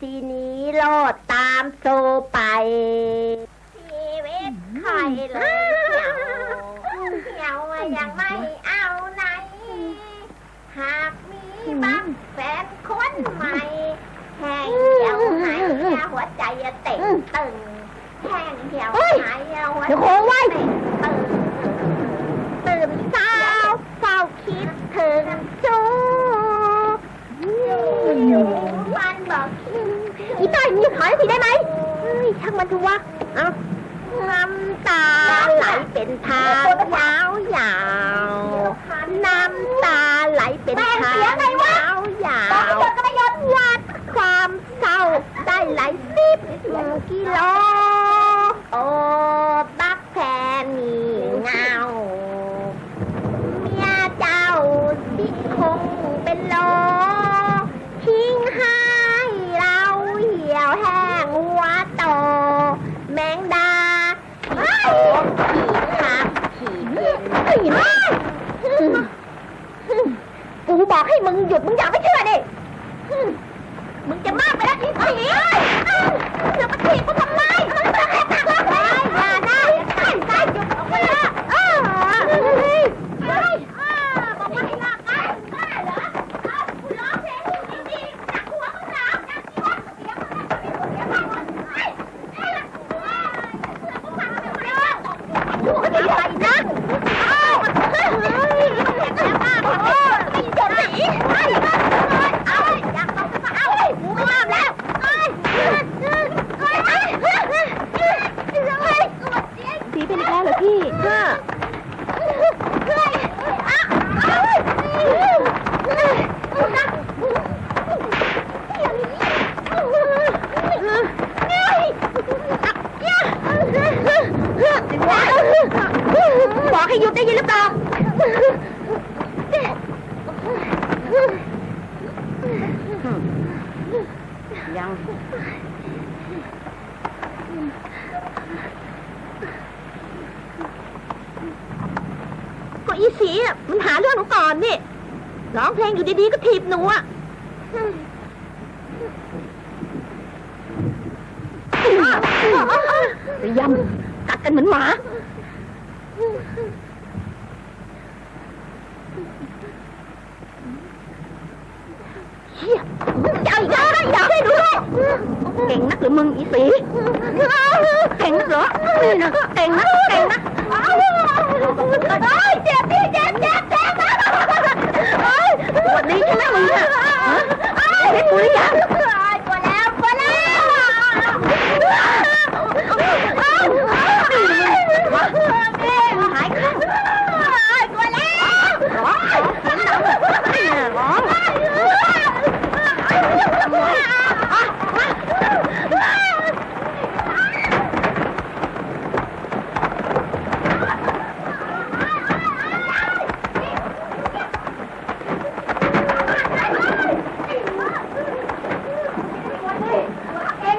ทีนี้โลดตามโซไป ชีวิตใครเลยเหี่ยวเหี่ยวยังไม่เอาไหน หากมีบังแฟนคนใหม่แห้งเหี่ยวหายหัวใจเต้นตึงแห้งเหี่ยวหายหัวใจ เดี๋ยวโค้งไว้ เต้นตึงตื่นเช้าเฝ้าคิดถึงจูมันบอกคิด อี ทีได้ไหมเฮ้ยช่างมันเถอวะเอาน้ำตาไหลเป็นทางยาวยาวน้ำตาไหลเป็นทางยาวยาวก็ไม่ยอมๆวัดความเศร้าได้หลายสิบกิโลโอ้บักแพมีเงา เมียเจ้าที่คงเป็นโล ทิ้งให้เราเหี่ยวแห้งหัวโต แมงดาขี่ขับขี่เย็น ไอ้แม่กูบอกให้ มึงหยุดมึงอย่ บอกให้หยุดได้ยินหรือเปล่ายังก็อีสีอะมันหาเรื่องหนูก่อนนี่ร้องเพลงอยู่ดีๆก็ถีบหนูอะไปยำกัดกันเหมือนหมา Trời ơi, dạ thế được Càng nắc lại mừng ý sĩ Càng nắc nữa Càng nắc, càng nắc Ôi, chết chết, chết, chết Ôi, đi cho nó mừng nè Hả? Hết mũi?